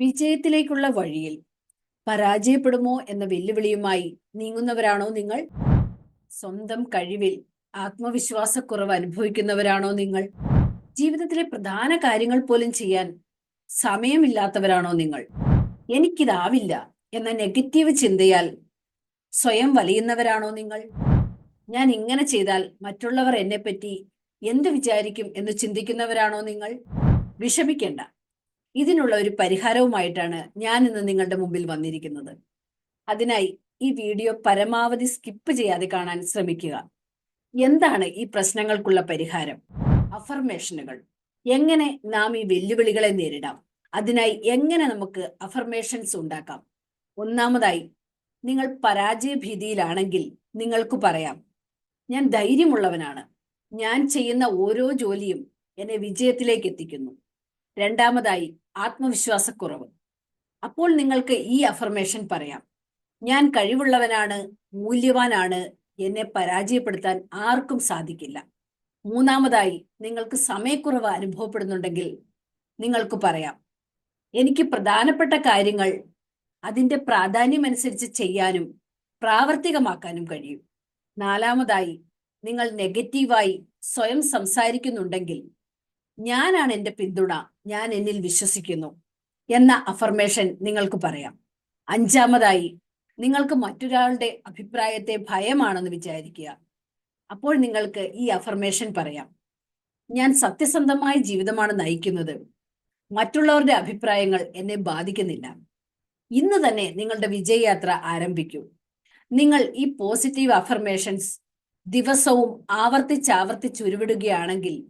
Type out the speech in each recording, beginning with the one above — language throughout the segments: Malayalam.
വിജയത്തിലേക്കുള്ള വഴിയിൽ പരാജയപ്പെടുമോ എന്ന വെല്ലുവിളിയുമായി നീങ്ങുന്നവരാണോ നിങ്ങൾ? സ്വന്തം കഴിവിൽ ആത്മവിശ്വാസക്കുറവ് അനുഭവിക്കുന്നവരാണോ നിങ്ങൾ? ജീവിതത്തിലെ പ്രധാന കാര്യങ്ങൾ പോലും ചെയ്യാൻ സമയമില്ലാത്തവരാണോ നിങ്ങൾ? എനിക്കിതാവില്ല എന്ന നെഗറ്റീവ് ചിന്തയാൽ സ്വയം വലയുന്നവരാണോ നിങ്ങൾ? ഞാൻ ഇങ്ങനെ ചെയ്താൽ മറ്റുള്ളവർ എന്നെപ്പറ്റി എന്ത് വിചാരിക്കും എന്ന് ചിന്തിക്കുന്നവരാണോ നിങ്ങൾ? വിഷമിക്കേണ്ട. ഇതിനുള്ള ഒരു പരിഹാരവുമായിട്ടാണ് ഞാൻ ഇന്ന് നിങ്ങളുടെ മുമ്പിൽ വന്നിരിക്കുന്നത്. അതിനായി ഈ വീഡിയോ പരമാവധി സ്കിപ്പ് ചെയ്യാതെ കാണാൻ ശ്രമിക്കുക. എന്താണ് ഈ പ്രശ്നങ്ങൾക്കുള്ള പരിഹാരം? അഫർമേഷനുകൾ എങ്ങനെ നാം ഈ വെല്ലുവിളികളെ നേരിടാം? അതിനായി എങ്ങനെ നമുക്ക് അഫർമേഷൻസ് ഉണ്ടാക്കാം? ഒന്നാമതായി നിങ്ങൾ പരാജയ ഭീതിയിലാണെങ്കിൽ നിങ്ങൾക്ക് പറയാം ഞാൻ ധൈര്യമുള്ളവനാണ്. ഞാൻ ചെയ്യുന്ന ഓരോ ജോലിയും എന്നെ വിജയത്തിലേക്ക് എത്തിക്കുന്നു. രണ്ടാമതായി ആത്മവിശ്വാസക്കുറവ്. അപ്പോൾ നിങ്ങൾക്ക് ഈ അഫർമേഷൻ പറയാം. ഞാൻ കഴിവുള്ളവനാണ് മൂല്യവാനാണ് എന്നെ പരാജയപ്പെടുത്താൻ ആർക്കും സാധിക്കില്ല. മൂന്നാമതായി നിങ്ങൾക്ക് സമയക്കുറവ് അനുഭവപ്പെടുന്നുണ്ടെങ്കിൽ നിങ്ങൾക്ക് പറയാം. എനിക്ക് പ്രധാനപ്പെട്ട കാര്യങ്ങൾ അതിന്റെ പ്രാധാന്യം അനുസരിച്ച് ചെയ്യാനും പ്രാവർത്തികമാക്കാനും കഴിയും. നാലാമതായി നിങ്ങൾ നെഗറ്റീവായി സ്വയം സംസാരിക്കുന്നുണ്ടെങ്കിൽ ഞാനാണ് എന്റെ പിന്തുണ. ഞാൻ എന്നിൽ വിശ്വസിക്കുന്നു എന്ന അഫർമേഷൻ നിങ്ങൾക്ക് പറയാം. അഞ്ചാമതായി നിങ്ങൾക്ക് മറ്റൊരാളുടെ അഭിപ്രായത്തെ ഭയമാണെന്ന് വിചാരിക്കുക. അപ്പോൾ നിങ്ങൾക്ക് ഈ അഫർമേഷൻ പറയാം. ഞാൻ സത്യസന്ധമായ ജീവിതമാണ് നയിക്കുന്നത്. മറ്റുള്ളവരുടെ അഭിപ്രായങ്ങൾ എന്നെ ബാധിക്കുന്നില്ല. ഇന്ന് തന്നെ നിങ്ങളുടെ വിജയയാത്ര ആരംഭിക്കൂ. നിങ്ങൾ ഈ പോസിറ്റീവ് അഫർമേഷൻസ് ദിവസവും ആവർത്തിച്ചാവർത്തിച്ചുരുവിടുകയാണെങ്കിൽ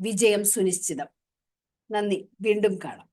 വിജയം സുനിശ്ചിതം. നന്ദി. വീണ്ടും കാണാം.